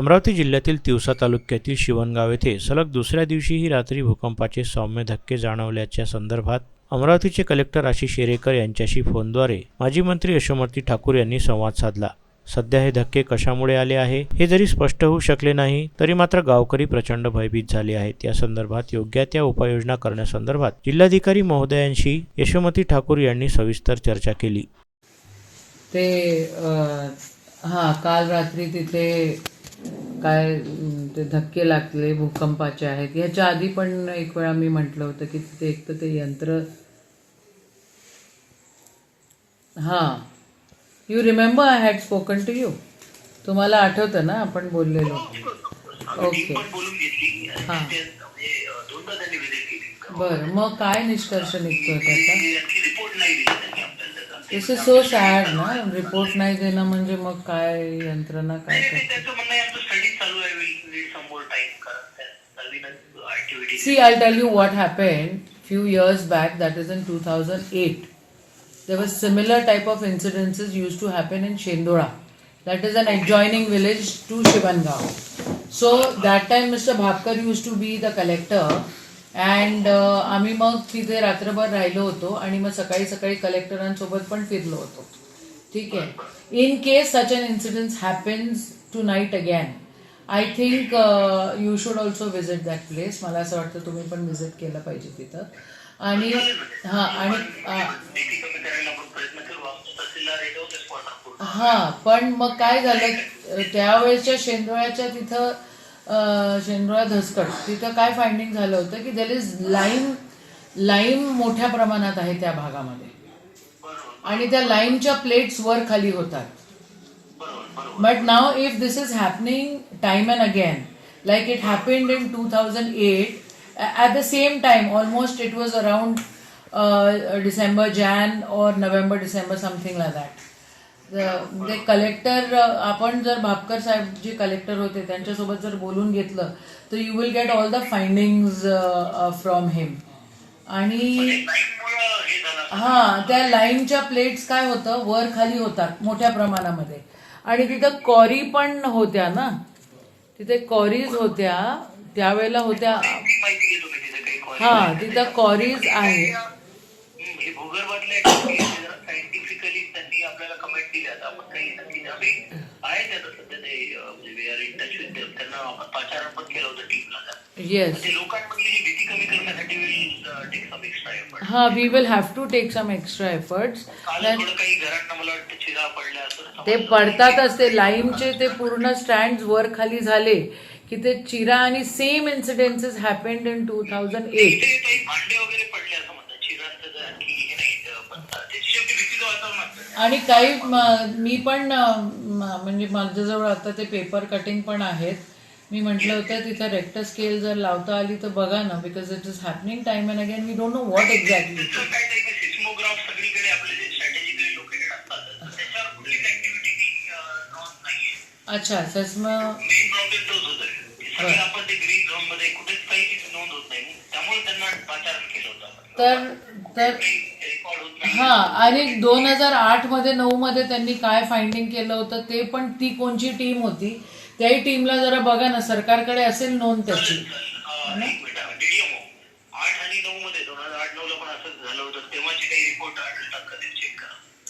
अमरावती जिल्ह्यातील तिवसा तालुक्यातील शिवणगाव येथे सलग दुसऱ्या दिवशीही रात्री भूकंपाचे सौम्य धक्के जाणवल्याच्या संदर्भात अमरावतीचे कलेक्टर आशिष शेरेकर यांच्याशी फोनद्वारे माजी मंत्री यशोमती ठाकूर यांनी संवाद साधला. सध्या हे धक्के कशामुळे आले आहे हे जरी स्पष्ट होऊ शकले नाही तरी मात्र गावकरी प्रचंड भयभीत झाले आहेत. या संदर्भात योग्य त्या उपाययोजना करण्यासंदर्भात जिल्हाधिकारी महोदयांशी यशोमती ठाकूर यांनी सविस्तर चर्चा केली. ते हां काल रात्री तिथे काय ते धक्के लागले भूकंपाचे आहेत. ह्याच्या आधी पण एक वेळा मी म्हटलं होतं की तिथे एक तर ते यंत्र हां. You remember I had spoken to you तुम्हाला आठवतं ना आपण बोललेलो. ओके बोलून घेतली. हां. ते म्हणजे बरं मग काय निष्कर्ष निघतोय त्याचा? दिस इज सो सॅड ना रिपोर्ट नाही देणं म्हणजे मग काय यंत्रणा काय करते? See, I'll tell you what happened few years back, that is in 2008. There was similar type of incidences used to happen in Shendora. That is an adjoining village to Shivangao. So that time Mr. Bhavkar used to be the collector and uh, आम्ही मग तिथे रात्रभर राहिलो होतो आणि मग सकाळी सकाळी कलेक्टरांसोबत पण फिरलो होतो ठीक आहे in case such an incident happens tonight again I think you should also visit that place मला असं वाटतं तुम्ही पण व्हिजिट केलं पाहिजे तिथं. आणि हां आणि हां पण मग काय झालं त्यावेळेच्या शेंदोळ्याच्या तिथं शेंदोळा धसकट तिथं काय फाइंडिंग झालं होतं की देर इज लाईम लाईम मोठ्या प्रमाणात आहे त्या भागामध्ये. आणि त्या लाईमच्या प्लेट्स वर खाली होतात. But now, if this is happening time and again, like it happened in 2008, a- at the same time, almost it was around uh, December, Jan, or November, December, something like that. The- ते collector आपण जर भापकर साहेब जे collector होते त्यांच्यासोबत जर बोलून घेतलं तर you will get all the findings from him आणि लाईटमुळं हे त्या लाईनच्या प्लेट्स काय होतं? वर खाली होतात मोठ्या प्रमाणामध्ये. आणि तिथं कॉरी पण होत्या ना? तिथे कॉरीज होत्या त्यावेळेला होत्या. हा तिथं कॉरीज आहे हे आहे, आहे म्हणजे टीमला येस लोकांमधली ही भीती कमी करण्यासाठी will take some extra effort हा we will have to take some extra efforts काल थोडं काही घरांना मला वाटतं चिरा पडल्या असं ते पडतातच ते लाईमचे ते पूर्ण स्टँड वर खाली झाले की ते चिरा आणि same incidences happened in two thousand eight ते काही भांडे वगैरे पडले असं म्हणतात. चिरांचं जर आणखी हे नाही अं, पण ते शेवटी भीतीचं वातावरण असतं. आणि काही म- मी पण अ, म- म्हणजे माझ्याजवळ आता ते पेपर कटिंग पण आहेत. मी म्हटलं होतं तिथं रेक्टर स्केल जर लावता आली तर बघा ना because it is happening time and again we don't know what exactly अच्छा सस्म. तर तर हा आणि दोन हजार आठमध्ये नऊ मध्ये त्यांनी काय फाइंडिंग केलं होतं ते पण ती कोणची टीम होती? त्याही टीमला जरा बघा ना सरकारकडे असेल नोंद त्याची. आठ आणि नऊ मध्ये दोन हजार आठ नऊ ला पण असंच झालं होतं. तेव्हाचे काही रिपोर्ट टाकत